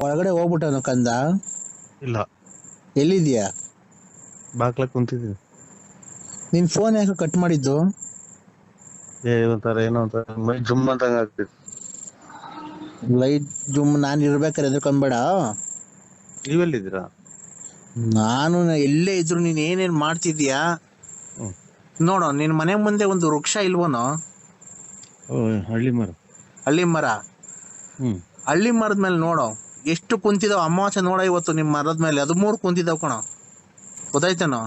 ಹೊರಗಡೆ ಹೋಗ್ಬಿಟ್ಟನು ಕಂದ? ಇಲ್ಲ. ಎಲ್ಲಿದ್ಯಾ ಬಾಕ್ಲ ಕುಂತಿದ್ದೀನಿ. ನಿನ್ ಫೋನ್ ಯಾಕೆ ಕಟ್ ಮಾಡಿದ್ದು? ಏ ಒಂಥರ ಏನೋ ಒಂಥರ ಮೈ ಜುಮ್ ಅಂತಂಗ ಆಗ್ತಿತ್ತು. ಲೈಟ್ ಜುಮ್ ನಾನ್ ಇರ್ಬೇಕಾರೆ ಎದ್ಕೊಂಬೇಡ ನೀವೆಲ್ಲಿದ್ದೀರಾ? ನಾನು ನ- ಎಲ್ಲೇ ಇದ್ರು ನೀನ್ ಏನೇನ್ ಮಾಡ್ತಿದ್ಯಾ ಹ್ಮ್. ನೋಡು ನಿನ್ ಮನೆ ಮುಂದೆ ಒಂದು ವೃಕ್ಷ ಇಲ್ವನೋ? ಓ ಹಳ್ಳಿ ಮರ. ಹಳ್ಳಿ ಮರ? ಹ್ಮ್. ಹಳ್ಳಿ ಮರದ ಮೇಲೆ ನೋಡು. ಎಷ್ಟು ಕುಂತಿದಾವ ಅಮಾವಾಸ್ಯೆ ನೋಡ ಇವತ್ತು ನಿಮ್ಮ ಮರದ ಮೇಲೆ. ಹದಿಮೂರು ಕುಂತಿದಾವ ಕಣ. ಗೊತ್ತಾಯ್ತೇನೋ?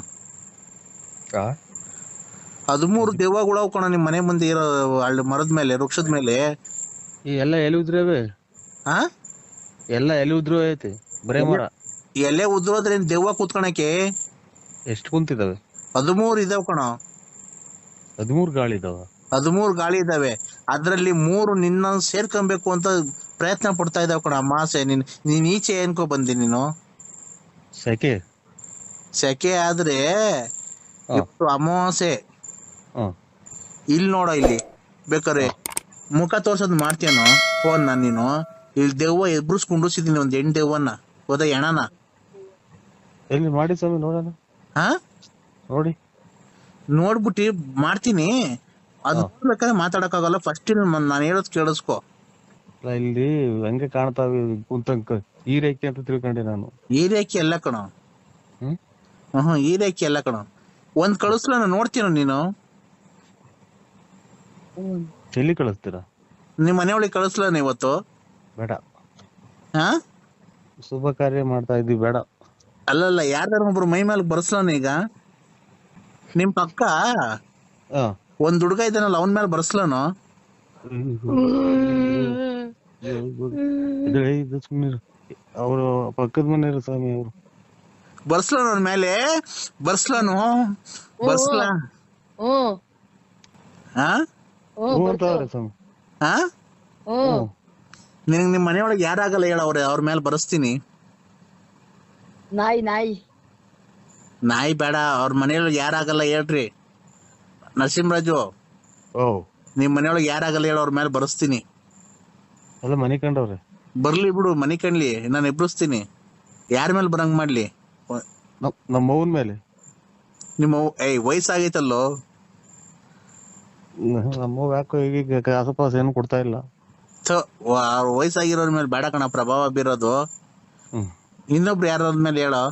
ಹದಿಮೂರು ದೆವ್ವಗಳು ಕಣ ನಿಮ್ಮ ಮನೆ ಮುಂದೆ ಇರೋ ಹಳ್ಳಿ ಮರದ ಮೇಲೆ ವೃಕ್ಷದ ಮೇಲೆ. ಈ ಎಲ್ಲ ಎಲ್ಲಿ ಉದ್ರವೆ ಆ? ಎಲ್ಲ ಎಲ್ಲಿ ಉದ್ರು ಐತಿ. ಬರೇ ಮರ. ಎಲೆ ಉದ್ರೋದ್ರೆ ದೆವ್ವ ಕೂತ್ಕೊಳಕ್ಕೆ ಎಷ್ಟು ಕುಂತಿದಾವೆ? ಹದಿಮೂರು ಇದಾವ್ ಕಣ. ಹದಿಮೂರು ಗಾಳಿ ಇದಾವ. ಹದಿಮೂರು ಗಾಳಿ ಇದಾವೆ. ಅದ್ರಲ್ಲಿ ಮೂರು ನಿನ್ನ ಸೇರ್ಕೊಬೇಕು ಅಂತ ಪ್ರಯತ್ನ ಪಡ್ತಾ ಇದ್ದಾವೆ ಕಣ ಅಮಾಸೆ. ನೀನ್ ನೀನ್ ಈಚೆ ಏನ್ಕೋ ಬಂದಿ ನೀನು? ಸೆಕೆ? ಸೆಕೆ ಆದ್ರೆ. ಇವತ್ತು ಅಮಾವಾಸ್ಯೆ ಹ್ಮ್ ಇಲ್ಲಿ ನೋಡ ಇಲ್ಲಿ. ಬೇಕಾದ್ರೆ ಮುಖ ತೋರ್ಸೋದ್ ಮಾಡ್ತೀಯನೋ ಫೋನ್ ನಾನು ನೀನು? ಇಲ್ಲಿ ದೆವ್ವ ಎಬ್ರುಸ್ಕೊಂಡಿಸಿದೀನಿ ಒಂದ್ ಹೆಣ್ ದೆವ್ವನ್ನ. ಹೋದ ಎಣನ ಎಲ್ಲಿ ಮಾಡಿ ಸ್ವಾಮಿ ನೋಡೋಣ. ಹಾ? ನೋಡಿ. ನೋಡ್ಬಿಟ್ಟು ಮಾಡ್ತೀನಿ. ಅದು ಬೇಕಾದ್ರೆ ಮಾತಾಡಕ್ಕಾಗಲ್ಲ. ಫಸ್ಟ್ ನಾನು ಹೇಳೋದ್ ಕೇಳಿಸ್ಕೊ. ಇಲ್ಲಿ ಹಂಗೆ ಕಾಣ್ತಾವೆ ಕುಂತಂಕ. ಈ ರೇಖೆ ಅಂತ ತಿಳ್ಕೊಂಡೆ ನಾನು. ಈ ರೇಖೆ ಎಲ್ಲ ಕಣ. ಹ್ಮ್? ಹ್ಮ್ ಈ ರೇಖೆ ಎಲ್ಲ ಕಣ. ಒಂದ್ ಕಳಿಸ್ಲ ನೋಡ್ತೀನ ನೀನು. ಎಲ್ಲಿ ಕಳಿಸ್ತೀರಾ? ನಿಮ್ ಮನೆ ಒಳಗೆ ಕಳಿಸ್ಲ ಇವತ್ತು? ಬೇಡ. ಹಾ? ಶುಭ ಕಾರ್ಯ ಮಾಡ್ತಾ ಇದ್ದೀವಿ ಬೇಡ. ಅಲ್ಲಲ್ಲ ಯಾರ್ದಾರು ಒಬ್ರು ಮೈ ಮೇಲೆ ಬರ್ಸ್ಲಾನ ಈಗ? ನಿಮ್ ಪಕ್ಕ? ಒಂದ್ ಹುಡುಗ ಇದ್ದಾನಲ್ಲ ಅವನ್ ಮೇಲೆ ಬರ್ಸ್ಲಾನು? ಅವರು ಪಕ್ಕದ ಮನೆಯವರು ಸ್ವಾಮಿ ಅವರು. ಬರ್ಸ್ಲಾನು ಅವನ್ ಮೇಲೆ? ಬರ್ಸ್ಲಾನು? ಬರ್ಸ್ಲಾ? ಓ. ಹಾ? ಓ ಹ್ಞೂ ಸ್ವಾಮಿ. ಹಾ? ಓ. ನಿನಗ್ ನಿಮ್ ಮನೆಯೊಳಗೆ ಯಾರಾಗಲ್ಲ ಹೇಳ ಅವ್ರೆ ಅವ್ರ ಮೇಲೆ ಬರ್ಸ್ತೀನಿ. ನಾಯಿ ನಾಯಿ. ನಾಯಿ ಬೇಡ ಅವ್ರ ಮನೆಯೊಳಗೆ ಯಾರಾಗಲ್ಲ ಹೇಳ್ರಿ. ನರಸಿಂಹರಾಜು ಓ. ನಿಮ್ ಮನೆಯೊಳಗೆ ಯಾರಾಗಲ್ಲ ಹೇಳ ಅವ್ರ ಮೇಲೆ ಬರ್ಸ್ತೀನಿ. ಎಲ್ಲ ಮನೆ ಕಂಡವ್ರೆ. ಬರ್ಲಿ ಬಿಡು ಮನಿ ಕಣ್ಲಿ ನಾನು ಎಬ್ಬಿಸ್ತೀನಿ. ಯಾರ ಮೇಲೆ ಬರಂಗ್ ಮಾಡ್ಲಿ? ನಮ್ ನಮ್ಮ ಅವ್ವನ್ ಮೇಲೆ. ನಿಮ್ಮ ಅವ್ವ- ಏಯ್ ವಯಸ್ಸಾಗೈತಲ್ಲೋ? ನಮ್ಮ ಯಾಕೋ ಈಗ ಆಸಪಾಸ ಏನು ಕೊಡ್ತಾ ಇಲ್ಲ. ಥು, ವ- ಅವ್ರ್ ವಯಸ್ಸಾಗಿರೋರ್ ಮೇಲೆ ಬೇಡ ಕಣ ಪ್ರಭಾವ ಬೀರೋದು. ಹ್ಮ್. ಇನ್ನೊಬ್ರು ಯಾರ ಮೇಲೆ ಹೇಳೋ?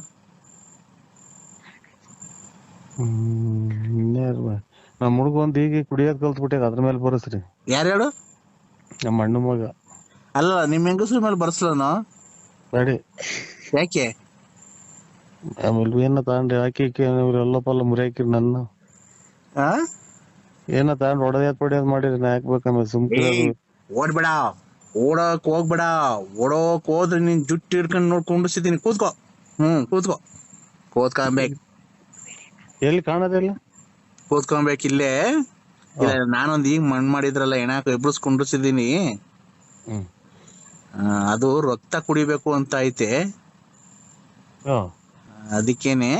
ಹ್ಮ್ ಇನ್ಯಾರು ಬ- ನಮ್ಮ ಹುಡುಗ ಒಂದ್ ಈಗ ಕುಡಿಯೋದ್ ಕಲ್ತ್ಬಿಟ್ಟೆ ಅದ್ರ ಮೇಲೆ ಬರಸ್ರಿ. ಯಾರು ಹೇಳು? ನಮ್ಮ ಅಣ್ಣ ಮಗ. ಅಲ್ಲ ನಿಮ್ ಹೆಂಗಸ್ರ ಮೇಲೆ ಬರ್ಸ್ಲನು ಬೇಡಿ ಯಾಕೆ? ಆಮೇಲೆ ಏನ ತಗೊಂಡು ಹಾಕಿ ಎಲ್ಲ ಪಲ್ಲ ಮುರಿಯಾಕಿರಿ ನನ್ನ. ಆ? ಏನ ತಗೊಂಡು ಹೊಡೆದ ಪಡೆಯೋದ್ ಮಾಡಿರಿ ನಾ ಹಾಕ್ಬೇಕಂದ್ರೆ ಸುಮ್ಕಿರೋದು ಏಯ್, ಓಡ್ಬೇಡ. ಓಡೋಕ್ ಹೋಗ್ಬೇಡ. ಓಡೋಕ್ ಹೋದ್ರೆ ನೀನ್ ಜುಟ್ಟು ಹಿಡ್ಕೊಂಡ್ ನೋಡ್ಕೊಂಡಿಸಿದೀನಿ ಕೂತ್ಕೋ. ಹ್ಮ್ ಕೂತ್ಕೋ. ಕೂತ್ಕೊಬೇಕ್. ಎಲ್ಲಿ ಕಾಣೋದಿಲ್ಲ ಕೂತ್ಕೊಂಬೇಕು ಇಲ್ಲೇ. ಇಲ್ಲ ನಾನೊಂದ್ ಈಗ ಮಣ್ ಮಾಡಿದ್ರಲ್ಲ ಎಣಾಕ ಎಬ್ಬಿಸ್ಕೊಂಡಿಸಿದೀನಿ ಹ್ಮ್. ಅದು ರಕ್ತ ಕುಡಿಬೇಕು ಅಂತ ಐತೆ. ಅದಕ್ಕೇನೆ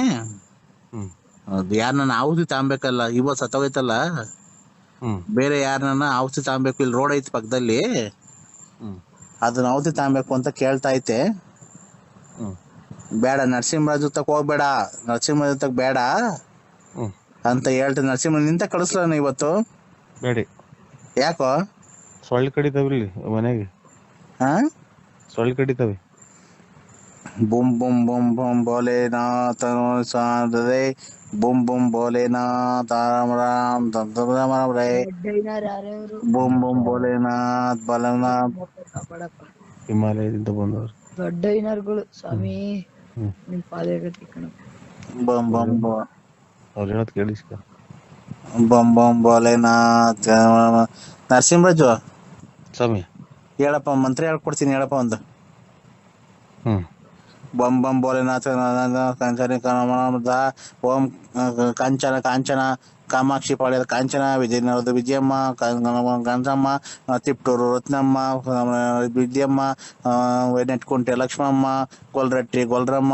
ಯಾರನ್ನ ಔಷಧಿ ತಾಂಬೇಕಲ್ಲ ಇವ ಸತ್ತೋಗೈತಲ್ಲ? ಬೇರೆ ಯಾರನ್ನ ಔಷಧಿ ತಾಂಬೇಕು ಇಲ್ಲಿ ರೋಡ್ ಐತಿ ಪಕ್ಕದಲ್ಲಿ. ಅದನ್ನ ಔಷಧಿ ತಾಂಬೇಕು ಅಂತ ಕೇಳ್ತಾ ಐತೆ. ಬೇಡ ನರಸಿಂಹರಾಜ ತಕ್ ಹೋಗ್ಬೇಡ ನರಸಿಂಹರಾಜ ತಕ್ ಬೇಡ ಅಂತ ಹೇಳ್ತೀನಿ. ನರಸಿಂಹ ನಿಂತ ಕಳಿಸ್ಲಾನ ಇವತ್ತು. ಬೇಡಿ. ಯಾಕೋ? ಸೊಳ್ಳೆ ಕಡಿತಾವ್ರಿ ಮನೆಗೆ. ಹಾ? ಸೊಳ್ಳೆ ಕಡಿತಾವೆ. ಬುಮ್ ಬುಮ್ ಬುಮ್ ಬುಮ್ ಭೋಲೆನಾಥನು ಸಾಧದೆ ಬುಮ್ ಬುಮ್ ಭೋಲೆನಾಥ ರಾಮ ರಾಮ್ ದಂತ ರಾಮ ರಾಮ ರೇ. ಬುಮ್ ಬುಮ್ ಭೋಲೆನಾಥ್ ಬಲನಾಥ್ ಹಿಮಾಲಯದಿಂದ ಬಂದವ್ರು. ದೊಡ್ಡಯ್ಯನರ್ಗಳು ಸ್ವಾಮಿ. ಹ್ಮ್. ನಿಮ್ ಪಾದಗತಿ ಕಣ. ಬಮ್ ಬಮ್ ಬೋ. ಅವ್ರು ಹೇಳೋದು ಕೇಳಿಸ್ಕ ಬಮ್ ಬಮ್ ಭೋಲೆನಾಥ್ ನರಸಿಂಹರಾಜು? ಸ್ವಾಮಿ. ಹೇಳಪ್ಪ ಮಂತ್ರ ಹೇಳ್ಕೊಡ್ತೀನಿ ಹೇಳಪ್ಪ ಒಂದು. ಹ್ಮ್. ಬಂ ಬಂ ಭೋಲೆನಾಥ ಕಂಚನ ಓಂ ಕಾಂಚನ ಕಾಂಚನ ಕಾಮಾಕ್ಷಿ ಪಾಳ್ಯದ ಕಾಂಚನ ವಿಜಯನಗರದ ವಿಜಯಮ್ಮ ಗಂಜಮ್ಮ ತಿಪ್ಟೂರು ರತ್ನಮ್ಮ ವಿದ್ಯಮ್ಮ ನೆಟ್ಕುಂಟೆ ಲಕ್ಷ್ಮಮ್ಮ ಗೊಲ್ರಟ್ಟಿ ಗೊಲ್ರಮ್ಮ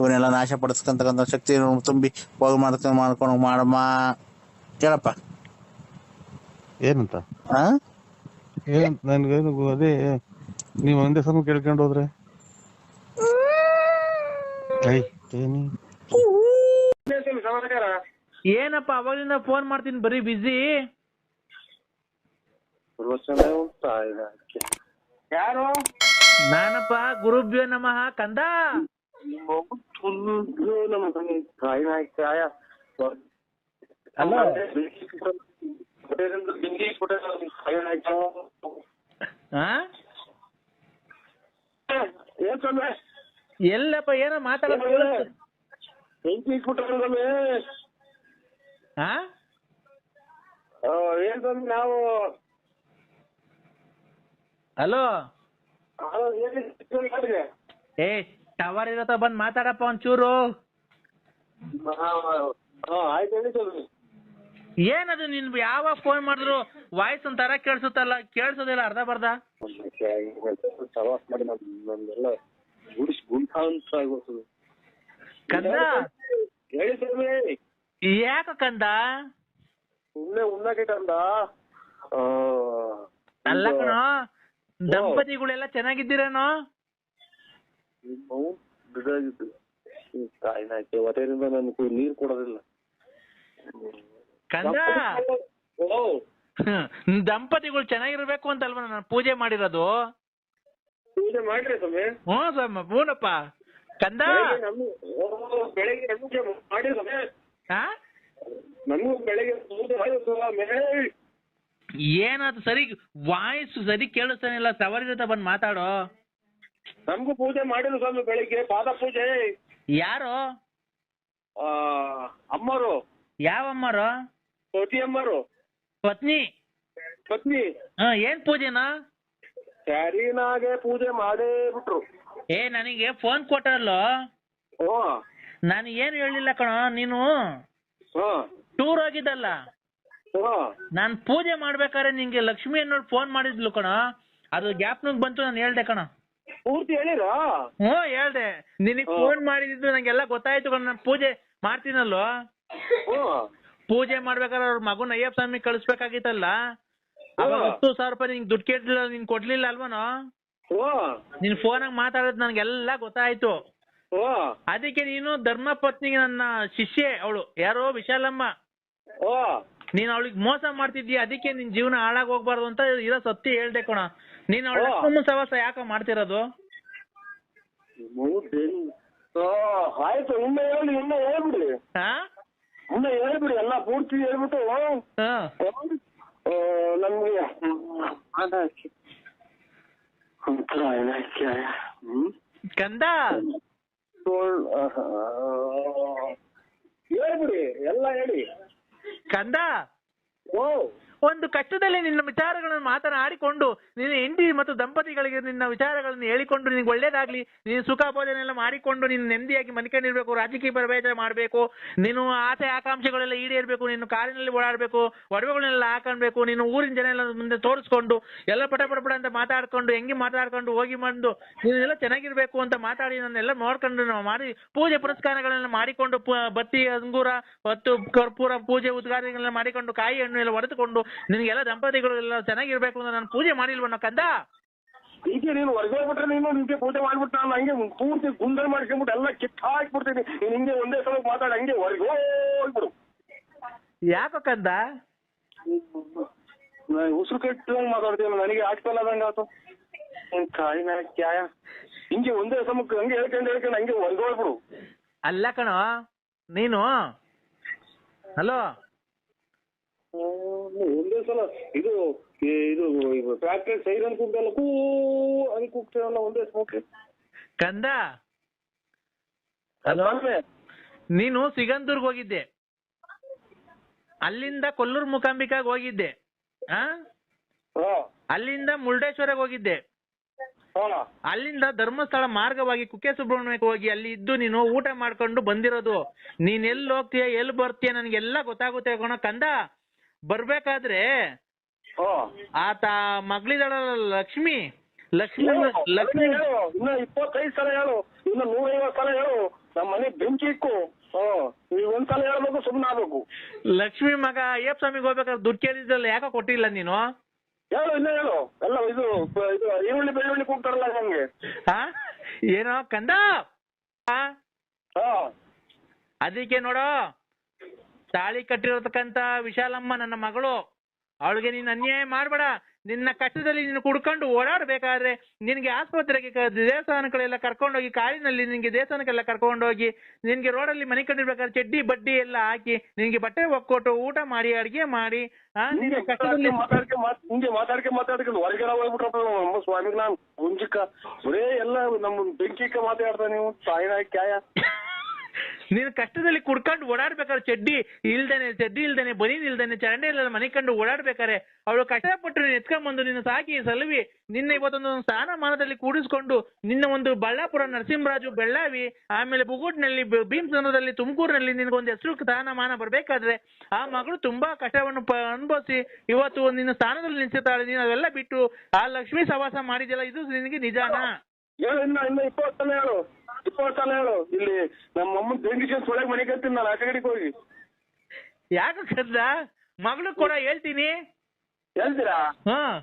ಇವನ್ನೆಲ್ಲ ನಾಶ ಪಡಿಸ್ಕೊಂತಕ್ಕಂಥ ಶಕ್ತಿ ತುಂಬಿ ಹೋಗಿ ಮಾಡ್ಕೊಂಡು ಮಾಡ್ಕೊಂಡು ಮಾಡಮ್ಮ. ಕೇಳಪ್ಪ. ಏನಂತ? ಏನ್ ನನ್ಗೇನು ಅದೇ ನೀವ್ ಒಂದೇ ಸಮ ಕೇಳ್ಕೊಂಡು ಹೋದ್ರೆ? ಏನಪ್ಪ ಅವಾಗಿಂದ ಫೋನ್ ಮಾಡ್ತೀನಿ ಬರೀ ಇದಕ್ಕೆ. ಯಾರು? ನಾನಪ್ಪ ಗುರುಭ್ಯ ನಮಃ ಕಂದ? ಅಲ್ಲ. ಎಲ್ಲಪ್ಪ ಏನೋ ಮಾತಾಡ ಬೆಂಕಿ ಇಟ್ಬಿಟ್ರೆ ಹಾ ನಾವು? ಹಲೋ? ಏ ಟವರ್ ಇರತ್ತ ಬಂದ್ ಮಾತಾಡಪ್ಪ ಒಂಚೂರು. ಆಯ್ತು ಹೇಳಿ. ಏನದು ನಿನ್ ಯಾವಾಗ ಫೋನ್ ಮಾಡಿದ್ರು ವಾಯ್ಸ್ ಒಂಥರ ಕೇಳಿಸುತ್ತಲ್ಲ, ಕೇಳಿಸೋದಿಲ್ಲ, ಅರ್ಧ ಬರ್ಧ ಸವಾಸ್ ಮಾಡಿ ನಮ್ ನಮ್ದೆಲ್ಲ ಗುಡಿಸ್ ಗುಂಟಾಂತ ಆಗೋಗ್ತದೆ ಕಂದ? ಹೇಳಿ ಯಾಕ ಕಂದ? ಸುಮ್ನೆ ಉಣ್ಣಕ್ಕೆ ಕಂದ ಅಲ್ಲ ಕಣೋ, ದಂಪತಿಗಳೆಲ್ಲ ಚೆನ್ನಾಗಿದ್ದೀರೇನೋ? ತಾಯಿನ ಬಿಡಾಗಿದ್ದು ಈ ತಾಯಿನಾಯ್ಕೆ ಹೊಟ್ಟೆಯಿಂದ ನನಗೆ ನೀರ್ ಕೊಡೋದಿಲ್ಲ. ಕಂದ? ಓ ದಂಪತಿಗಳು ಚೆನ್ನಾಗಿರ್ಬೇಕು ಅಂತ ಅಲ್ವಾ ನಾನು ಪೂಜೆ ಮಾಡಿರೋದು? ಪೂಜೆ ಮಾಡ್ರಿ ಸ್ವಾಮಿ. ಹ್ಞೂ ಸ್ವಾಮಿ ಹ್ಞೂನಪ್ಪ ಕಂದ? ಬೆಳಗ್ಗೆ ನಮ್ಗೆ ಮಾಡಿ ಸ್ವಾಮಿ. ಹಾ? ನಮಗೂ ಬೆಳಗ್ಗೆ ಪೂಜೆ ಮಾಡಿ ಸ್ವಾಮಿ. ಏನಾದ್ರು ಸರಿ ವಾಯ್ಸ್ ಸರಿ ಕೇಳಿಸ್ತಾನೆ ಇಲ್ಲ ಇರತ್ತ ಬಂದ್ ಮಾತಾಡೋ. ನಮಗೂ ಪೂಜೆ ಮಾಡಿದ್ರು ಸ್ವಾಮಿ ಬೆಳಿಗ್ಗೆ ಪಾದ ಪೂಜೆ. ಯಾರು? ಅಮ್ಮರು. ಯಾವ ಅಮ್ಮರು ಪತಿ ಅಮ್ಮರು? ಪತ್ನಿ? ಪತ್ನಿ? ಹಾ ಏನ್ ಪೂಜೆನಾ? ಸರಿನಾಗೆ ಪೂಜೆ ಮಾಡೇ ಬಿಟ್ರು. ಏ ನನಗೆ ಫೋನ್ ಕೊಟ್ಟಲ್ಲ ಓ ನಾನು ಏನು ಹೇಳಿಲ್ಲ ಕಣ ನೀನು? ಹಾ ಟೂರ್ ಹೋಗಿದ್ದಲ್ಲ? ಹಾ ನಾನ್ ಪೂಜೆ ಮಾಡ್ಬೇಕಾದ್ರೆ ನಿಂಗೆ ಲಕ್ಷ್ಮಿ ಅನ್ನೋರು ಫೋನ್ ಮಾಡಿದ್ಲು ಕಣ. ಅದು ಗ್ಯಾಪ್ ಗ್ಯಾಪ್ನಾಗ ಬಂತು ನಾನು ಹೇಳ್ದೆ ಕಣ. ಪೂರ್ತಿ ಹೇಳಿರಾ? ಹ್ಞೂ ಹೇಳ್ದೆ. ನಿನಗೆ. ಫೋನ್ ಮಾಡಿದ್ದು ನಂಗೆಲ್ಲ ಗೊತ್ತಾಯ್ತು ಕಣ ನಾನು ಪೂಜೆ ಮಾಡ್ತೀನಲ್ಲೋ? ಹ್ಞೂ. ಪೂಜೆ ಮಾಡ್ಬೇಕಾದ್ರೆ ಅವ್ರ ಮಗುನ ಅಯ್ಯಪ್ಪ ಸ್ವಾಮಿ ಕಳಿಸ್ಬೇಕಾಗಿತ್ತಲ್ಲ ಅವಾಗ ಹತ್ತು ಸಾವಿರ ರೂಪಾಯಿ ನಿಂಗೆ ದುಡ್ಡು ಕೇಳಿಲ್ಲ ನಿನ್ ಕೊಡ್ಲಿಲ್ಲ ಅಲ್ವನೋ ನಿನ್ ಫೋನಾಗ ಮಾತಾಡೋದು ನನ್ಗೆಲ್ಲಾ ಗೊತ್ತಾಯ್ತು ಓ ಅದಕ್ಕೆ ನೀನು ಧರ್ಮ ಪತ್ನಿಗೆ ನನ್ನ ಶಿಷ್ಯೆ ಅವಳು ಯಾರೋ ವಿಶಾಲಮ್ಮ ನೀನ್ ಅವಳಿಗೆ ಮೋಸ ಮಾಡ್ತಿದ್ದೀಯ ಅದಕ್ಕೆ ನಿನ್ ಜೀವನ ಹಾಳಾಗ್ ಹೋಗ್ಬಾರ್ದು ಅಂತ ಇರೋ ಸತ್ಯ ಹೇಳ್ದೆ ಕಣ ನೀನ್ ಅವಳ ಲಕ್ಷ್ಮಣ ಸವಾಸ ಯಾಕ ಮಾಡ್ತಿರೋದು ಆಯ್ತು ಇನ್ನ ಹೇಳಿ ಇನ್ನ ಹೇಳ್ಬಿಡಿ ಹಾ ಇನ್ನ ಹೇಳ್ಬಿಡಿ ಎಲ್ಲ ಪೂರ್ತಿ ಹೇಳ್ಬಿಟ್ಟು ಹಾ. ಆ, ನಮ್ಗೆ ಅದಾಕಿ. ಒಂಥರ ಏನಕ್ಕೆ, ಹ್ಮ್? ಕಂದ ಸೋಳ್- ಆಹಾ. ಹೇಳ್ಬಿಡಿ ಎಲ್ಲ ಹೇಳಿ ಕಂದ ಓ ಒಂದು ಕಷ್ಟದಲ್ಲಿ ನಿನ್ನ ವಿಚಾರಗಳನ್ನು ಮಾತನಾಡಿಕೊಂಡು, ನಿನ್ನ ಹೆಂಡತಿ ಮತ್ತು ದಂಪತಿಗಳಿಗೆ ನಿನ್ನ ವಿಚಾರಗಳನ್ನು ಹೇಳಿಕೊಂಡು, ನಿನಗೆ ಒಳ್ಳೇದಾಗ್ಲಿ, ನೀನು ಸುಖ ಭೋಜನ ಎಲ್ಲ ಮಾಡಿಕೊಂಡು, ನೀನು ನೆಮ್ಮದಿಯಾಗಿ ಮನಿಕೊಂಡಿರ್ಬೇಕು ರಾಜಕೀಯ ಪ್ರವೇಶ ಮಾಡಬೇಕು, ನೀನು ಆಸೆ ಆಕಾಂಕ್ಷೆಗಳೆಲ್ಲ ಈಡೇರ್ಬೇಕು, ನೀನು ಕಾರಿನಲ್ಲಿ ಓಡಾಡಬೇಕು, ಒಡವೆಗಳನ್ನೆಲ್ಲ ಹಾಕೊಂಡ್ಬೇಕು ನೀನು ಊರಿನ ಜನ ಎಲ್ಲ ಮುಂದೆ ತೋರಿಸ್ಕೊಂಡು, ಎಲ್ಲ ಪಟ ಪಟ ಅಂತ ಮಾತಾಡ್ಕೊಂಡು, ಹೆಂಗೆ ಮಾತಾಡ್ಕೊಂಡು ಹೋಗಿ ಬಂದು, ನೀನೆಲ್ಲ ಚೆನ್ನಾಗಿರ್ಬೇಕು ಅಂತ ಮಾತಾಡಿ, ನನ್ನೆಲ್ಲ ನೋಡ್ಕೊಂಡು ಮಾಡಿ, ಪೂಜೆ ಪುರಸ್ಕಾರಗಳನ್ನ ಮಾಡಿಕೊಂಡು ಬತ್ತಿ, ಅಂಗೂರ ಮತ್ತು ಕರ್ಪೂರ ಪೂಜೆ ಉದ್ಘಾಟನೆಗಳನ್ನ ಮಾಡಿಕೊಂಡು ಕಾಯಿ ಹಣ್ಣು ಎಲ್ಲ ಹೊಡೆದುಕೊಂಡು ನಿನಗೆಲ್ಲ ದಂಪತಿಗಳು ಎಲ್ಲ ಚೆನ್ನಾಗಿರ್ಬೇಕು ಅಂತ ನಾನು ಪೂಜೆ ಮಾಡಿಲ್ವಣ್ಣ ಕಂದ? ಈಗ ನೀನು ಹೊರಗೆ ಬಿಟ್ರೆ ನೀನು ನಿಂಗೆ ಪೂಜೆ ಮಾಡ್ಬಿಟ್ಟು ನಾನು ಹಂಗೆ ಪೂರ್ತಿ ಗುಂಡಲ್ ಮಾಡ್ಕೊಂಡ್ಬಿಟ್ಟು ಎಲ್ಲ ಕಿತ್ತ ಹಾಕ್ಬಿಡ್ತೀನಿ. ನೀನು ಹಿಂಗೆ ಒಂದೇ ಸಲ ಮಾತಾಡ ಹಂಗೆ ಹೊರಗೆ ಹೋಗ್ಬಿಡು. ಯಾಕೋ ಕಂದ? ಉಸಿರು ಕಟ್ಟಂಗ್ ಮಾತಾಡ್ತೀನಿ ನನಗೆ ಆಗ್ತಲ್ಲ ಅದಂಗ ಆತು ಕಾಯಿ ಕ್ಯಾಯ. ಹಿಂಗೆ ಒಂದೇ ಸಮಕ್ಕೆ ಹಂಗೆ ಹೇಳ್ಕೊಂಡು ಹೇಳ್ಕೊಂಡು ಹಂಗೆ ಹೊರಗೆ ಹೋಗ್ಬಿಡು. ಅಲ್ಲ ಕಣೋ ನೀನು ಹಲೋ? ಒಂದೇ ಸಲ. ಇದು ಇದು ಫ್ಯಾಕ್ಟ್ರಿ ಸೈರನ್ ಕೂಗ್ದಲ್ಲ ಕೂ ಅಲ್ಲಿ ಕೂಗ್ತೀರಲ್ಲ ಒಂದೇ ಸ್ಮೋಕ್ ಕಂದ? ಹಲೋ ನೀನು ಸಿಗಂದೂರ್ಗ್ ಹೋಗಿದ್ದೆ. ಅಲ್ಲಿಂದ ಕೊಲ್ಲೂರು ಮುಕಾಂಬಿಕಾಗ್ ಹೋಗಿದ್ದೆ. ಆ? ಅಲ್ಲಿಂದ ಮುರುಡೇಶ್ವರಕ್ಕೆ ಹೋಗಿದ್ದೆ. ಅಲ್ಲಿಂದ ಧರ್ಮಸ್ಥಳ ಮಾರ್ಗವಾಗಿ ಕುಕ್ಕೆ ಸುಬ್ರಹ್ಮಣ್ಯಕ್ಕೆ ಹೋಗಿ ಅಲ್ಲಿ ಇದ್ದು ನೀನು ಊಟ ಮಾಡ್ಕೊಂಡು ಬಂದಿರೋದು. ನೀನ್ ಎಲ್ಲಿ ಹೋಗ್ತೀಯ ಎಲ್ಲಿ ಬರ್ತೀಯ ನನಗೆಲ್ಲ ಗೊತ್ತಾಗುತ್ತೆ ಕಣ ಕಂದ. ಬರ್ಬೇಕಾದ್ರೆ ಆತ ಮಗಳಿದಾಳಲ್ಲ ಲಕ್ಷ್ಮಿ? ಲಕ್ಷ್ಮಿ ಲಕ್ಷ್ಮಿ ಹೇಳು ಇನ್ನ ಇಪ್ಪತ್ತೈದು ಸಲ ಹೇಳು ಇನ್ನ ನೂರೈವತ್ತು ಸಲ ಹೇಳು ನಮ್ಮ ಮನೆ ಬೆಂಕಿ ಇಕ್ಕು. ಹ್ಮ್ ಈಗ ಒಂದ್ ಸಲ ಹೇಳ್ಬೇಕು ಸುಮ್ಮನೆ ಆಗ್ಬೇಕು. ಲಕ್ಷ್ಮಿ ಮಗ ಏಪ್ ಸ್ವಾಮಿಗೆ ಹೋಗ್ಬೇಕಾದ್ರೆ ದುಡ್ಡು ಕೇಳಿದ್ರಲ್ಲ ಯಾಕೋ ಕೊಟ್ಟಿಲ್ಲ ನೀನು? ಹೇಳು ಇನ್ನ ಹೇಳು. ಎಲ್ಲ ಇದು ಇದು ಈರುಳ್ಳಿ ಬೆಳ್ಳುಳ್ಳಿ ಕೂಗ್ತಾರಲ್ಲ ಹಂಗೆ. ಹಾ ಏನೋ ಕಂದ? ಅದಕ್ಕೆ ನೋಡೋ. ತಾಳಿ ಕಟ್ಟಿರತಕ್ಕಂತ ವಿಶಾಲಮ್ಮ ನನ್ನ ಮಗಳು. ಅವಳಿಗೆ ನೀನು ಅನ್ಯಾಯ ಮಾಡಬೇಡ. ನಿನ್ನ ಕಷ್ಟದಲ್ಲಿ ನೀನು ಕುಡ್ಕೊಂಡು ಓಡಾಡಬೇಕಾದ್ರೆ ನಿನ್ಗೆ ಆಸ್ಪತ್ರೆಗೆ ದೇವಸ್ಥಾನಗಳೆಲ್ಲ ಕರ್ಕೊಂಡೋಗಿ ಕಾರಿನಲ್ಲಿ ನಿನ್ಗೆ ದೇವಸ್ಥಾನಕ್ಕೆಲ್ಲ ಕರ್ಕೊಂಡೋಗಿ ನಿನ್ಗೆ ರೋಡಲ್ಲಿ ಮನೆ ಕಂಡಿರ್ಬೇಕಾದ್ರೆ ಚಡ್ಡಿ ಬಡ್ಡಿ ಎಲ್ಲ ಹಾಕಿ ನಿನ್ಗೆ ಬಟ್ಟೆ ಒಕ್ಕೊಟ್ಟು ಊಟ ಮಾಡಿ ಅಡಿಗೆ ಮಾಡಿ ನಿನ್ನ ಕಷ್ಟದಲ್ಲಿ ಹಿಂಗೆ ಮಾತಾಡ್ಕೆ ಮಾತಾಡ್ಕೆ ಹೊರಗೆಲ್ಲ ಹೋಗ್ಬಿಟ್ರಪ್ಪ ನಮ್ಮ ಸ್ವಾಮಿಗೆ ನಾನು ಗುಂಜಿಕ್ಕ ಬರೇ ಎಲ್ಲ ನಮ್ಮ ಬೆಂಕಿಕ ಮಾತಾಡ್ತಾ ನೀವು ಸಾಯಿನ ಕ್ಯಾಯ. ನೀನು ಕಷ್ಟದಲ್ಲಿ ಕುಡ್ಕೊಂಡು ಓಡಾಡ್ಬೇಕಾದ್ರೆ ಚಡ್ಡಿ ಇಲ್ದೇನೆ ಚಡ್ಡಿ ಇಲ್ದೇನೆ ಬನೀನ್ ಇಲ್ದೇನೆ, ಚರಂಡಿ ಇಲ್ದೇನೆ ಮನೆ ಕಂಡು ಓಡಾಡ್ಬೇಕಾರೆ ಅವಳು ಕಷ್ಟಪಟ್ಟು ನೀನು ಎತ್ಕೊಂಡ್ಬಂದು ನಿನ್ನ ಸಾಕಿ ಸಲುವಿ ನಿನ್ನ ಇವತ್ತೊಂದು ಸ್ಥಾನಮಾನದಲ್ಲಿ ಕೂಡಿಸ್ಕೊಂಡು ನಿನ್ನ ಒಂದು ಬಳ್ಳಾಪುರ ನರಸಿಂಹರಾಜು ಬೆಳ್ಳಾವಿ, ಆಮೇಲೆ ಬುಗುಟ್ನಲ್ಲಿ ಭೀಮಸಂದ್ರದಲ್ಲಿ ತುಮಕೂರಿನಲ್ಲಿ ನಿನಗೊಂದು ಹೆಸರು ಸ್ಥಾನಮಾನ ಬರ್ಬೇಕಾದ್ರೆ ಆ ಮಗಳು ತುಂಬಾ ಕಷ್ಟವನ್ನು ಅನುಭವಿಸಿ ಇವತ್ತು ನಿನ್ನ ಸ್ಥಾನದಲ್ಲಿ ನಿಲ್ಸುತ್ತಾಳೆ ನೀನು ಅವೆಲ್ಲ ಬಿಟ್ಟು ಆ ಲಕ್ಷ್ಮೀ ಸವಾಸ ಮಾಡಿದ್ಯಲ್ಲ, ಇದು ನಿನಗೆ ನಿಜಾನ? ಹೇಳು ಇನ್ನ ಇನ್ನ ಇಪ್ಪತ್ತು ಹೇಳು. ಹೇಳು. ಇಲ್ಲಿ ನಮ್ಮ ಅಮ್ಮ ಬೆಂಕಿಸಿನ ಸೊಳಗೆ ಮನೆ ಕತ್ತೀನಿ ನಾನು ಆಚೆ ಕಡೆಗೆ ಹೋಗಿ. ಯಾಕೆ ಕರ್ದ? ಮಗಳು ಕೂಡ ಹೇಳ್ತೀನಿ. ಹೇಳ್ತೀರಾ? ಹಾ.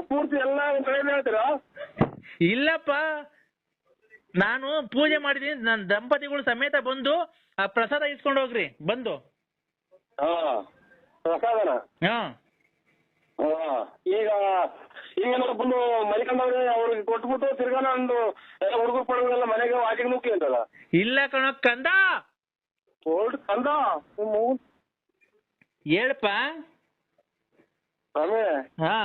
ಪೂರ್ತಿ ಎಲ್ಲ ಕಡೆ ಹೇಳ್ತೀರಾ? ಇಲ್ಲಪ್ಪ. ನಾನು ಪೂಜೆ ಮಾಡಿದೀನಿ ನನ್ನ ದಂಪತಿಗಳು ಸಮೇತ ಬಂದು ಆ ಪ್ರಸಾದ ಇಸ್ಕೊಂಡು ಹೋಗ್ರಿ ಬಂದು. ಹಾ ಪ್ರಸಾದನ? ಹಾ. ಈಗ ಈಗ ಏನಾದ್ರು ಬಂದು ಮಲಿಕಂಡವ್ರೆ ಅವ್ರಿಗೆ ಕೊಟ್ಬಿಟ್ಟು ತಿರ್ಗಾ ನಂದು ಎಲ್ಲ ಹುಡುಗರು ಪಡುಗರೆಲ್ಲ ಮನೆಗೆ ವಾಟಿಗೆ ನುಗ್ಗಿ ಅಂತಲ್ಲ. ಇಲ್ಲ ಕಣ ಕಂದ! ಓಲ್ಡ್ ಕಂದ! ಹೇಳಪ್ಪ ಸ್ವಾಮಿ ಹಾ.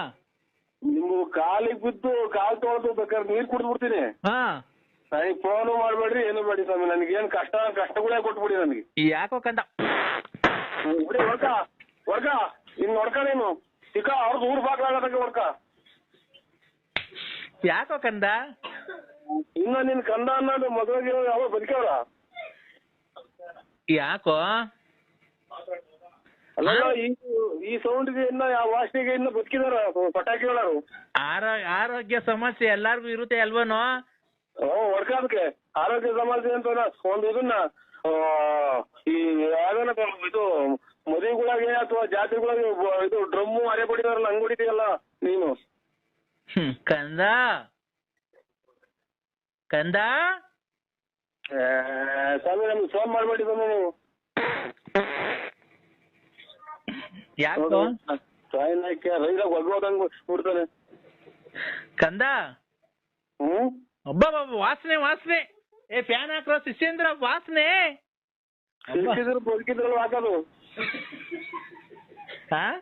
ನಿಮ್ಮ ಕಾಲಿಗೆ ಬಿದ್ದು ಕಾಲ್ ತೊಳೆದು ಬೇಕಾದ್ರೆ ನೀರ್ ಕುಡ್ದು ಬಿಡ್ತೀನಿ. ಹಾ. ನನಗೆ ಫೋನು ಮಾಡ್ಬೇಡ್ರಿ ಏನು ಬೇಡಿ ಸ್ವಾಮಿ ನನಗೆ ಏನ್ ಕಷ್ಟ ಕಷ್ಟಗಳೇ ಕೊಟ್ಬಿಡಿ ನನಗೆ. ಯಾಕೋ ಕಂದ. ಬಿಡಿ ಹೊಡ್ಕ ಹೊಡ್ಕ ಇನ್ ನೋಡ್ಕ ನೀನು. ಸಿಕ್ಕ ಅವ್ರದ್ದು ಊರ್ ಬಾಗ್ಲಾಗಕ್ಕೆ ಹೊಡ್ಕ. ಯಾಕೋ ಕಂದ? ಇನ್ನ ನಿನ್ ಕಂದ ಅನ್ನೋದು ಮದುವೆಗೆ ಯಾವ ಬದುಕವ್ರ? ಯಾಕೋ? ಅಲ್ಲ ಈ ಈ ಸೌಂಡ್ಗೆ ಇನ್ನ ಯಾವ ವಾಸನೆಗೆ ಇನ್ನ ಬದುಕಿದಾರ ಪಟಾಕಿ ಹೇಳೋರು ಆರೋ ಆರೋಗ್ಯ ಸಮಸ್ಯೆ ಎಲ್ಲಾರ್ಗು ಇರುತ್ತೆ ಅಲ್ವನೋ? ಓ ಹೊಡ್ಕ ಅದಕ್ಕೆ. ಆರೋಗ್ಯ ಸಮಸ್ಯೆ ಅಂತ ಒಂದು ಇದನ್ನ ಈ ಯಾವ್ದಾನ ಇದು ಮದುವೆಗಳಾಗೆ ಅಥವಾ ಜಾತ್ರೆಗಳಾಗೆ ಇದು ಡ್ರಮ್ಮು ಅರೆ ಬಡಿದಾರಲ್ಲ ಹಂಗ್ ಹೊಡಿತೀಯಲ್ಲ ನೀನು? ಕಂದ. ಕಂದ. ಸ್ವಾಮಿ ನಮ್ಗೆ ಫೋನ್ ಮಾಡ್ಬೇಡಿ ಸ್ವಾಮಿ ನೀವು. ಯಾಕೋ ಸಾಯನಕ್ಕೆ ರೈಲಾಗ ಒಗ್ಗೋದಂಗ್ ಬಿಡ್ತಾನೆ. ಕಂದ. ಹ್ಮ್? ಒಬ್ಬ ವಾಸನೆ ವಾಸನೆ. ಏ ಫ್ಯಾನ್ ಹಾಕೋ ಶಿಷ್ಯೇಂದ್ರ ವಾಸನೆ. ಬದುಕಿದ್ರು ಬದುಕಿದ್ರಲ್ವಾ ಹಾಕೋದು ಹಾ?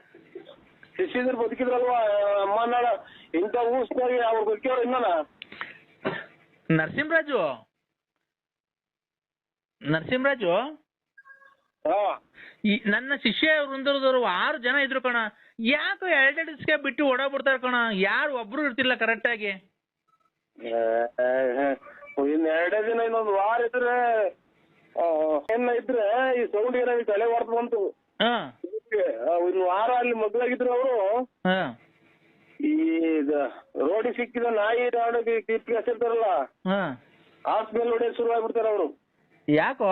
ಶಿಷ್ಯದ್ರು ಬದುಕಿದ್ರಲ್ವಾ? ಅಮ್ಮ ನಾಡ ಇಂಥ ಊಸ್ನಾಗಿ ಅವ್ರು ಬದುಕಿಯವ್ರು ಇನ್ನನ ನರಸಿಂಹರಾಜು? ನರಸಿಂಹರಾಜು? ಹಾ. ಈ ನನ್ನ ಶಿಷ್ಯ ವೃಂದದವರು ಆರು ಜನ ಇದ್ರು ಕಣ. ಯಾಕೋ ಎರಡೆರಡು ದಿವಸ ಬಿಟ್ಟು ಓಡಾಡ್ಬಿಡ್ತಾರೆ ಕಣ? ಯಾರು ಒಬ್ರು ಇರ್ತಿಲ್ಲ ಕರೆಕ್ಟ್ ಆಗಿ. ಇನ್ ಎರಡೇ ದಿನ ಇನ್ನೊಂದು ವಾರ ಇದ್ರೆ ಏನ ಇದ್ರೆ ಈ ಸೌಂಡ್ ಏನಾಗಿ ತಲೆ ಹೊಡೆದು ಬಂತು. ಇನ್ನು ವಾರ ಅಲ್ಲಿ ಮಗ್ಳಾಗಿದ್ರು ಅವರು. ಈ ರೋಡಿ ಸಿಕ್ಕಿದ ನಾಯಿ ತಾಡೋಕೆ ಕಿಟ್ಟಿ ಹಸಿರ್ತಾರಲ್ಲ ಹಾ. ಆ ಸ್ಮೆಲ್ ಹೊಡೆಯಕ್ ಶುರು ಆಗ್ಬಿಡ್ತಾರ ಅವರು. ಯಾಕೋ?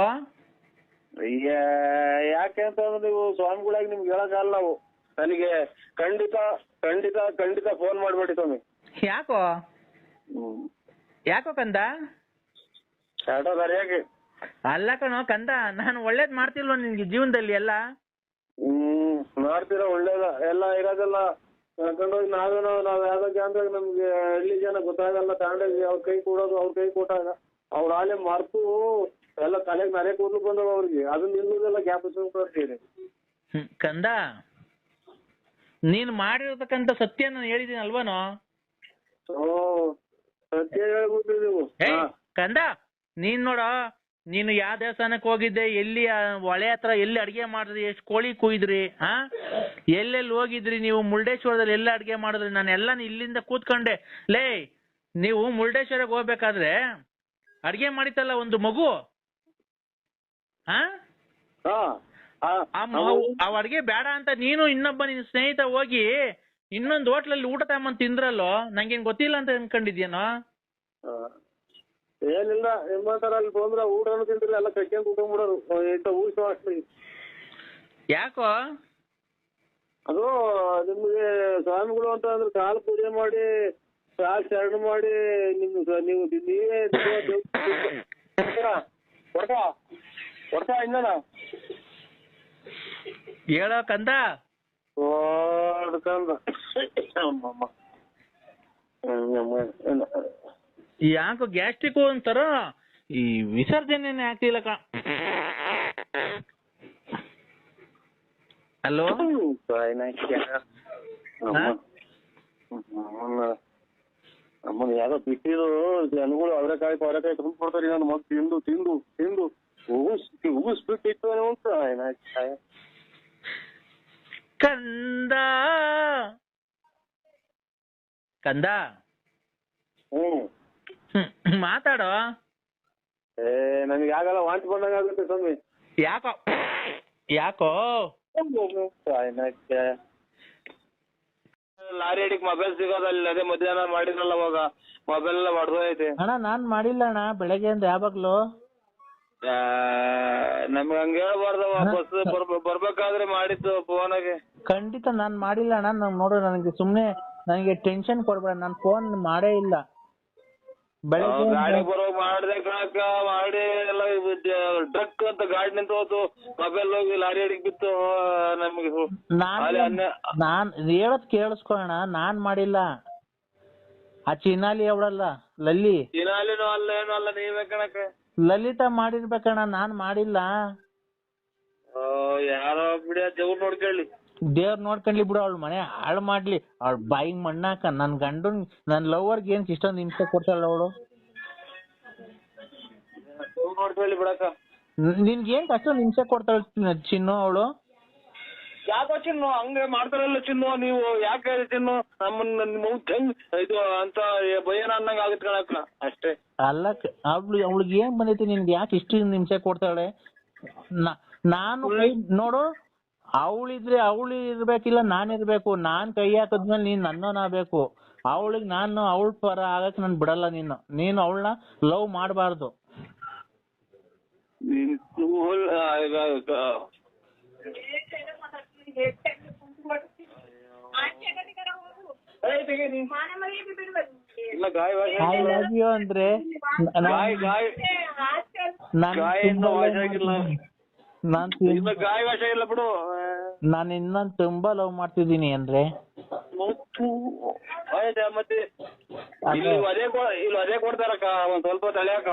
ಯಾಕೆ ಅಂತಂದ್ರೆ ನೀವು ಸ್ವಾಮಿಗಳಾಗಿ ನಿಮ್ಗೆ ಹೇಳಕ್ಕಾಗಲ್ಲ ನಾವು. ನನಗೆ ಖಂಡಿತ ಖಂಡಿತ ಖಂಡಿತ ಫೋನ್ ಮಾಡ್ಬೇಡಿ ಸ್ವಾಮಿ. ಯಾಕೋ? ಯಾಕೋ ಕಂದ? ಯಾಕೆ ಅಲ್ಲ ಕಣೋ ಕಂದ ನಾನು ಒಳ್ಳೇದ್ ಮಾಡ್ತಿಲ್ವ ನಿನ್ಗೆ ಜೀವನದಲ್ಲಿ ಎಲ್ಲ? ಹ್ಮ್ ಮಾಡ್ತೀರಾ ಒಳ್ಳೇದ. ಎಲ್ಲ ಇರೋದೆಲ್ಲ ಕರ್ಕೊಂಡೋಗಿ ನಾವೇನೋ ನಾವ್ ಯಾವ್ದೋ ಜಾನ್ದಾಗ ನಮ್ಗೆ ಹಳ್ಳಿ ಜನ ಗೊತ್ತಾಗಲ್ಲ ತಗೊಂಡೋಗಿ ಅವ್ರ ಕೈ ಕೊಡೋದು ಅವ್ರ ಕೈ ಕೊಟ್ಟಾಗ ಅವ್ರ ಆಲೆ ಮರ್ತು ಎಲ್ಲ ತಲೆಗೆ ನರೆ ಕೂದಲು ಬಂದವ ಅವ್ರಿಗೆ. ಅದನ್ನ ನಿಲ್ಲುದೆಲ್ಲ ಗ್ಯಾಪ್ ಕೊಡ್ತೀರಿ ಹ್ಮ್, ಕಂದ ನೀನ್ ಮಾಡಿರತಕ್ಕಂತ ಸತ್ಯ ನಾನು ಹೇಳಿದೀನಿ ಅಲ್ವನೋ? ಓ ಸತ್ಯ ಹೇಳ್ಬಿಟ್ರಿ ನೀವು ಹಾ. ಕಂದ ನೀನ್ ನೋಡ ನೀನು ಯಾವ ದೇವಸ್ಥಾನಕ್ಕೆ ಹೋಗಿದ್ದೆ ಎಲ್ಲಿ ಹೊಳೆ ಹತ್ರ ಎಲ್ಲಿ ಅಡಿಗೆ ಮಾಡಿದ್ರಿ ಎಷ್ಟು ಕೋಳಿ ಕುಯ್ದ್ರಿ ಹಾ ಎಲ್ಲೆಲ್ಲಿ ಹೋಗಿದ್ರಿ ನೀವು? ಮುರುಡೇಶ್ವರದಲ್ಲಿ ಎಲ್ಲ ಅಡಿಗೆ ಮಾಡಿದ್ರಿ. ನಾನು ಎಲ್ಲ ಇಲ್ಲಿಂದ ಕೂತ್ಕೊಂಡೆ. ಲೇ ನೀವು ಮುರುಡೇಶ್ವರಕ್ಕೆ ಹೋಗ್ಬೇಕಾದ್ರೆ ಅಡಿಗೆ ಮಾಡಿತಲ್ಲ ಒಂದು ಮಗು? ಹಾ ಅವ್ ಅಡ್ಗೆ ಬೇಡ ಅಂತ ನೀನು ಇನ್ನೊಬ್ಬ ನಿನ್ ಸ್ನೇಹಿತ ಹೋಗಿ ಇನ್ನೊಂದು ಹೋಟ್ಲಲ್ಲಿ ಊಟ ತಮ್ಮ ತಿಂದ್ರಲ್ಲೋ? ನಂಗೇನ್ ಗೊತ್ತಿಲ್ಲ ಅಂತ ಅನ್ಕೊಂಡಿದ್ಯೇನೋ. ಏನಿಲ್ಲ ನಿಮ್ಮಂತರ ಅಲ್ಲಿ ಬಂದ್ರ ಊಟನು ತಿಂದ್ರಿ ಎಲ್ಲ ಕಟ್ಕೊಂಡ್ ಮಾಡೋರು. ಇಂಥ ಊಟ ಯಾಕೋ? ಅದು ನಿಮ್ಗೆ ಸ್ವಾಮಿಗಳು ಅಂತ ಅಂದ್ರೆ ಕಾಲು ಪೂಜೆ ಮಾಡಿ ಕಾಲು ಶರಣ ಮಾಡಿ ನಿಮ್ ನೀವು ನೀವೇ ಕೊಡ್ತಾ ನಿಂಗಣ ಹೇಳೋ ಕಂದ? ಅಮ್ಮಮ್ಮ. ಯಾಕೋ ಗ್ಯಾಸ್ಟ್ರಿಕ್ ಅಂತಾರ ಈ ವಿಸರ್ಜನೆ ಆಗ್ತಿಲ್ಲ ಕ ಹಲೋ? ಅಮ್ಮನ ಯಾರೋ ಬಿಟ್ಟಿರು ಜನಗಳು ಅವರೆಕಾಯಿ ಅವರೆಕಾಯಿ ತಂದು ಕೊಡ್ತಾರೆ ನನ್ನ ಮಗ್ ತಿಂದು ತಿಂದು ತಿಂದು. ಉಗಿಸ್ ಉಗಿಸ್ಬಿಟ್ಟಿತ್ತು ಬಿಟ್ಟಿತ್ತು ಅಂತ ಕಂದ. ಕಂದ? ಹ್ಮ್, ಮಾತಾಡೋ? ಏ ನನಗೆ ಆಗಲ್ಲ ವಾಂತಿ ಬಂದಂಗ ಆಗುತ್ತೆ ಸ್ವಾಮಿ. ಯಾಕೋ? ಯಾಕೋ? ಲಾರಿ ಅಡಿಗೆ ಮೊಬೈಲ್ ಸಿಗೋದಲ್ಲ ಅದೇ ಮಧ್ಯಾಹ್ನ ಮಾಡಿದ್ರಲ್ಲ ಅವಾಗ. ಮೊಬೈಲ್ ಎಲ್ಲ ಹೊಡ್ದೋಯ್ತೆ ಅಣ್ಣ ನಾನ್ ಮಾಡಿಲ್ಲ ಅಣ್ಣ ಬೆಳಗ್ಗೆ ಅಂದ ಯಾವಾಗ್ಲೂ. ನಮ್ಗೆ ಹಂಗ ಹೇಳ್ಬಾರ್ದವ ಬಸ್ ಬರ್ಬೇಕಾದ್ರೆ ಮಾಡಿದ್ದು ಫೋನಾಗೆ. ಖಂಡಿತ ನಾನ್ ಮಾಡಿಲ್ಲ ಅಣ್ಣ ನಂಗೆ ನೋಡು ನನಗೆ ಸುಮ್ನೆ ನನಗೆ ಟೆನ್ಷನ್ ಕೊಡ್ಬೇಡ ನಾನ್ ಫೋನ್ ಮಾಡೇ ಇಲ್ಲ. ಗಾಡಿ ಬರೋ ಮಾಡ್ದೆ ಕಣಕ್ಕ ಮಾಡಿ ಎಲ್ಲ ಟ್ರಕ್ ಅಂತ ಗಾಡಿ ನಿಂತು ಹೋತು. ಮೊಬೈಲ್ ಹೋಗಿ ಲಾರಿ ಅಡಿಗೆ ಬಿತ್ತು ನಮ್ಗೆ ನಾನ್ ಹೇಳದ್ ಕೇಳಿಸ್ಕೊಳ್ಳೋಣ ನಾನ್ ಮಾಡಿಲ್ಲ. ಆ ಚಿನಾಲಿ ಅವಳಲ್ಲ ಲಲ್ಲಿ. ಚಿನಾಲಿನೂ ಅಲ್ಲ ಏನು ಅಲ್ಲ ನೀವೇ ಕಣಕ್ಕ. ಲಲಿತಾ ಮಾಡಿರ್ಬೇಕಣ್ಣ ನಾನ್ ಮಾಡಿಲ್ಲ. ಓ ಯಾರೋ ಬಿಡಿ ದೇವ್ರು ನೋಡ್ಕೊಳ್ಳಿ. ದೇವ್ರ್ ನೋಡ್ಕೊಂಡ್ಲಿ ಬಿಡು ಅವಳ ಮನೆ ಹಾಳು ಮಾಡ್ಲಿ. ಅವಳ ಬಾಯಿಗ್ ಮಣ್ಣಾಕ ನನ್ ಗಂಡನ್ ನನ್ ಲವರ್ಗೆ ಏನ್ ಇಷ್ಟೊಂದು ಹಿಂಸೆ ಕೊಡ್ತಾಳ ಅವಳು? ನೋಡ್ಕೊಳ್ಳಿ ಬಿಡಕ್ಕ. ನಿನ್ಗೆ ಏನ್ ಅಷ್ಟೊಂದು ಹಿಂಸೆ ಕೊಡ್ತಾಳ ಚಿನ್ನು ಅವಳು? ಯಾಕೋ ಚಿನ್ನು? ಹಂಗೆ ಮಾಡ್ತಾರಲ್ಲ ಚಿನ್ನು ನೀವು ಯಾಕೆ ಚಿನ್ನು? ನಮ್ಮನ್ನ ನಿಮ್ಮ ಹೆಂಗ್ ಇದು ಅಂತ ಭಯನ ಅನ್ನಂಗ ಆಗತ್ ಕಣಕ್ಕ. ಅಷ್ಟೇ. ಅಲ್ಲ ಅವಳು ಅವಳಿಗೆ ಏನ್ ಬಂದೈತಿ ನಿನ್ಗೆ ಯಾಕೆ ಇಷ್ಟು ಹಿಂಸೆ ಕೊಡ್ತಾಳೆ? ನಾನು ನೋಡು ಅವಳಿದ್ರೆ ಅವಳು ಇರ್ಬೇಕಿಲ್ಲ ನಾನ್ ಇರ್ಬೇಕು. ನಾನ್ ಕೈ ಹಾಕದ್ಮೇಲೆ ನೀನ್ ನನ್ನೋನಾಗ್ಬೇಕು ಅವಳಿಗೆ ನಾನು ಅವಳ ಪರ ಆಗಕ್ ನಾನು ಬಿಡಲ್ಲ ನೀನು. ನೀನು ಅವಳನ್ನ ಲವ್ ಮಾಡಬಾರ್ದು. ಐ ಲವ್ ಯು ಅಂದ್ರೆ ನಾನ್ ಇಲ್ಲ ಗಾಯ ಇಲ್ಲ ಬಿಡು. ನಾನು ಇನ್ನೊಂದ್ ತುಂಬಾ ಲವ್ ಮಾಡ್ತಿದ್ದೀನಿ ಅಂದ್ರೆ? ಮತ್ತೆ ಇಲ್ಲಿ ಅದೇ ಕೊ- ಇಲ್ಲಿ ಅದೇ ಕೊಡ್ತಾರಕ್ಕ ಒಂದ್ ಸ್ವಲ್ಪ ತಲೆಯಾಕ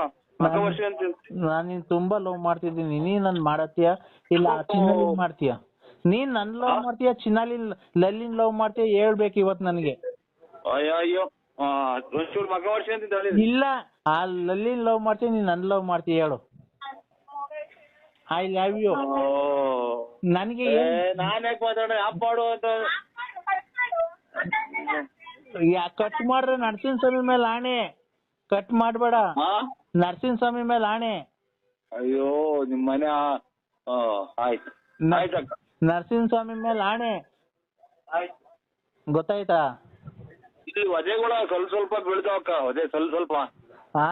ನಾನ್ ನಿನ್ ತುಂಬಾ ಲವ್ ಮಾಡ್ತಿದ್ದೀನಿ. ನೀನ್ ನನ್ ಮಾಡತ್ತೀಯ ಇಲ್ಲ ಚಿನ್ನಾಲಿನ್ ಮಾಡ್ತೀಯ? ನೀನ್ ನನ್ ಲವ್ ಮಾಡ್ತೀಯ? ಚಿನ್ನಲಿ ಲಲ್ಲಿನ್ ಲವ್ ಮಾಡ್ತೀಯ? ಹೇಳ್ಬೇಕು ಇವತ್ ನನ್ಗೆ. ಅಯ್ಯೋ ಇಲ್ಲ ಆ ಲಲ್ಲಿನ್ ಲವ್ ಮಾಡ್ತೀಯ? ನೀನ್ ನನ್ ಲವ್ ಮಾಡ್ತೀಯ? ಹೇಳು. I love you. ನನಗೆ ನಾನ್ ಯಾಕೆ ಮಾತಾಡ ಆಪ್ ಮಾಡು ಅಂತ. ಕಟ್ ಮಾಡ್ರೆ ನರಸಿಂಹ ಸ್ವಾಮಿ ಮೇಲೆ ಆಣೆ. ಕಟ್ ಮಾಡಬೇಡ. ನರಸಿಂಹ ಸ್ವಾಮಿ ಮೇಲೆ ಆಣೆ. ಅಯ್ಯೋ ನಿಮ್ಮ ಮನೆ ಆಯ್ತು. ನರಸಿಂಹ ಸ್ವಾಮಿ ಮೇಲೆ ಆಣೆ. ಆಯ್ತು. ಗೊತ್ತಾಯ್ತಾ? ಇಲ್ಲಿ ವಧೆಗಳು ಸ್ವಲ್ಪ ಸ್ವಲ್ಪ ಬೀಳ್ತಾವಕ್ಕ ಒದೆ ಸ್ವಲ್ಪ ಸ್ವಲ್ಪ. ಹಾ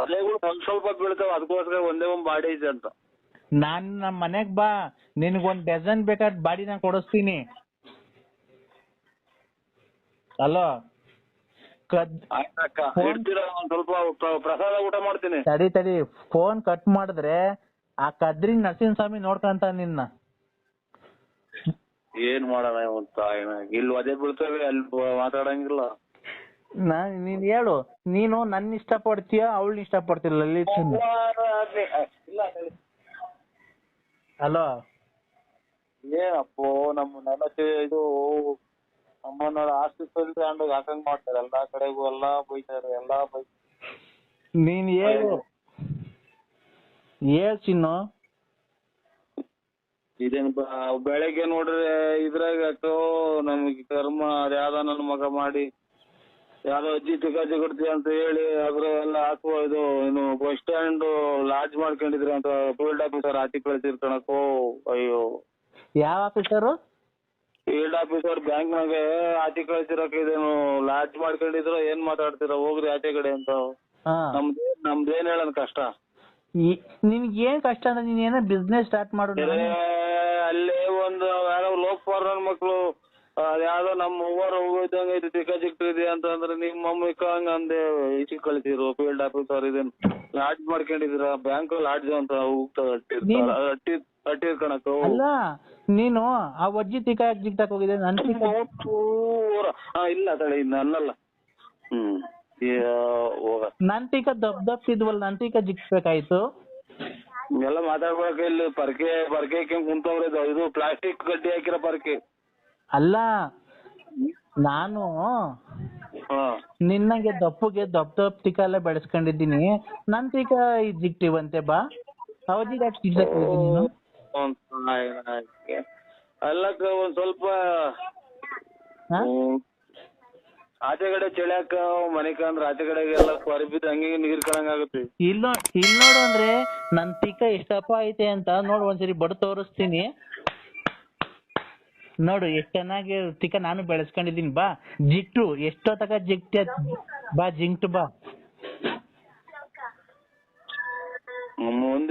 ವಧೆಗಳು ಸ್ವಲ್ಪ ಸ್ವಲ್ಪ ಬೀಳ್ತಾವ. ಅದಕ್ಕೋಸ್ಕರ ಒಂದೇ ಒಂದು ಬಾಡಿ ಇದೆ ಅಂತ. ನಾನ್ ನಮ್ ಮನೆಗ್ ಬಾ ನಿನಗೊಂದ್ ಡಜನ್ ಬೇಕಾದ್ ಬಾಡಿ ನಾನ್ ಕೊಡಿಸ್ತೀನಿ. ಅಲೋ? ಕದ್ ಆಯ್ತಕ್ಕ ಇಡ್ತೀರಾ? ಒಂದ್ ಸ್ವಲ್ಪ ಪ್ರ- ಪ್ರಸಾದ ಊಟ ಮಾಡ್ತೀನಿ. ತಡಿ ತಡಿ ಫೋನ್ ಕಟ್ ಮಾಡಿದ್ರೆ ಆ ಕದ್ರಿ ನರಸಿಂಹ ಸ್ವಾಮಿ ನೋಡ್ಕಂತ ನಿನ್ನ. ಏನ್ ಮಾಡೋಣ ಅಂತ ಇಲ್ಲಿ ವಧೆ ಬೀಳ್ತವೆ ಅಲ್ಲಿ ಬ- ಮಾತಾಡಂಗಿಲ್ಲ. ನಾ ನೀನ್ ಹೇಳು. ನೀನು ನನ್ನ ಇಷ್ಟ ಪಡ್ತೀಯ ಅವಳನ್ನ ಇಷ್ಟ ಪಡ್ತೀಯ ಲಲಿತ್ ಇಲ್ಲ ಹಲೋ. ಏನಪ್ಪೋ ನಮ್ಮ ತಿ- ಇದು ನಮ್ಮನ್ನ ಆಸ್ತಿ ತಗೊಂಡು ಹಾಕಂಗ್ ಮಾಡ್ತಾರೆ. ಎಲ್ಲಾ ಕಡೆಗೂ ಎಲ್ಲಾ ಬೈತಾರೆ ಎಲ್ಲಾ ಬೈ ನೀನ್ ಹೇಳು. ಹೇಳ್ ಚಿನ್ನು. ಇದೇನ್ ಬ- ಬೆಳಗ್ಗೆ ನೋಡ್ರೆ ಇದ್ರಾಗ ಆಯ್ತು ನಮ್ಗೆ ಕರ್ಮ ಅದ್ಯಾವ್ದೋ ನನ್ನ ಮಗ ಮಾಡಿ ಯಾವ್ದೋ ಅಜ್ಜಿ ಗಾಜಿ ಕೊಡ್ತೀವಿ ಅಂತ ಹೇಳಿ ಅದ್ರ ಎಲ್ಲ ಹಾಕುವ ಇದು ಏನು ಬಸ್ ಸ್ಟ್ಯಾಂಡ್ ಲಾಡ್ಜ್ ಮಾಡ್ಕೊಂಡಿದ್ರಿ ಅಂತ ಫೀಲ್ಡ್ ಆಫೀಸರ್ ಆಚೆ ಕಳ್ಸಿರ್ತಾನಕ್ಕೋ ಅಯ್ಯೋ. ಯಾವ ಆಫೀಸರು ಫೀಲ್ಡ್ ಆಫೀಸರ್ ಬ್ಯಾಂಕ್ನಾಗೆ ಆಚೆ ಕಳ್ಸಿರಕ್ ಇದೇನು ಲಾಡ್ಜ್ ಮಾಡ್ಕೊಂಡಿದ್ರು ಏನ್ ಮಾತಾಡ್ತೀರಾ ಹೋಗ್ರಿ ಆಚೆ ಕಡೆ ಅಂತ. ಹಾ. ನಮ್ದು ನಮ್ದೇನ್ ಹೇಳೋದ್ ಕಷ್ಟ? ನಿನ್ಗೆ ಏನ್ ಕಷ್ಟ ಅಂದ್ರೆ ನೀನ್ ಏನೋ ಬಿಸ್ನೆಸ್ ಸ್ಟಾರ್ಟ್ ಮಾಡು ಅಲ್ಲಿ ಅಲ್ಲೇ ಒಂದು ಯಾರೋ ಲೋಕ್ ಫಾರ್ಮರ್ ಮಕ್ಳು. ಅದ್ಯಾವ್ದೋ ನಮ್ಮ ಅವ್ವರ ಹೋಗೋದಂಗ ಇದು ಟಿಕ್ಕ ಅಂತ ಅಂತಂದ್ರೆ ನಿಮ್ಮ ಮಮ್ಮಿ ಹಂಗ ಅಂದೆ ಈಚೆಗೆ ಕಳಿಸಿದ್ರು ಫೀಲ್ಡ್ ಆಫೀಸರ್ ಇದನ್ನ ಲಾಡ್ಜ್ ಮಾಡ್ಕೊಂಡಿದ್ದೀರಾ ಬ್ಯಾಂಕ್ ಲಾಡ್ಜ್ ಅಂತ ಹೋಗ್ತದ ನೀನು- ಅಟ್ಟಿ ಅಟ್ಟಿರ್ ಕಣಕ್ಕ ಅಲ್ಲ ನೀನು ಆ ಅಜ್ಜಿ ತಿಕ್ಕ ಯಾಕೆ ಜಿಗ್ಟಾಕ್ ಹೋಗಿದೆ ನನ್ ಹಾ ಇಲ್ಲ ತಡೆ ಇನ್ ಅನ್ನಲ್ಲ. ಹ್ಮ್ ಹೋಗ. ನನ್ ತಿಕ್ಕ ದಬ್ ಇದ್ವಲ್ಲ ನನ್ ತಿಕ್ಕ ಜಿಗ್ಸ್ಬೇಕಾಯ್ತು ಎಲ್ಲ ಮಾತಾಡ್ಬೇಕು ಇಲ್ಲಿ ಪರ್ಕೆ ಪರ್ಕೆ ಕೆಂಪ್ ಕುಂತವ್ರೆ ಇದು ಪ್ಲಾಸ್ಟಿಕ್ ಗಡ್ಡಿ ಹಾಕಿರೋ ಪರ್ಕೆ. ಅಲ್ಲ ನಾನು ನಿನ್ನಂಗೆ ದಪ್ಪಗೆ ದಪ್ಪ ದಪ್ಪ ತಿಕ್ಕ ಎಲ್ಲ ಬೆಳೆಸ್ಕೊಂಡಿದ್ದೀನಿ. ನನ್ ತಿಕ್ಕ ಜಿಗ್ಟಿವಂತೆ ಬಾ. ಅವಧಿಗೆ ಯಾಕೆ ಹೋಗಿದ್ದೆ ನೀನು. ಅಲ್ಲಕ್ಕ ಒಂದ್ ಸ್ವಲ್ಪ ಹಾ? ಹ್ಮ್, ಆಚೆ ಕಡೆ ಚಳಿಯಾಕ ಮನೆ ಅಂದ್ರೆ ಆಚೆ ಕಡೆಗೆಲ್ಲ ಹೊರಬಿದ್ದು ಹಂಗೆ ನೀರ್ ಕಣಂಗ್ ಆಗುತ್ತೆ. ಇಲ್ಲ ಇಲ್ ನೋಡು ಅಂದ್ರೆ ನನ್ ತಿಕ್ಕ ಎಷ್ಟಪ್ಪ ಐತೆ ಅಂತ ನೋಡು ಒಂದ್ಸರಿ ಬಡ್ ತೋರಿಸ್ತೀನಿ. ನೋಡು, ಎಷ್ಟು ಚೆನ್ನಾಗಿ ತಿಕ್ಕ ನಾನು ಬೆಳೆಸ್ಕೊಂಡಿದೀನಿ ಬಾ. ಜಿಟ್ಟು ಎಷ್ಟೋ ತಕ ಜಿಗ್ಟ ಬಾ, ಜಿಂಕ್ಟ್ ಬಾ. ಮುಂದೆ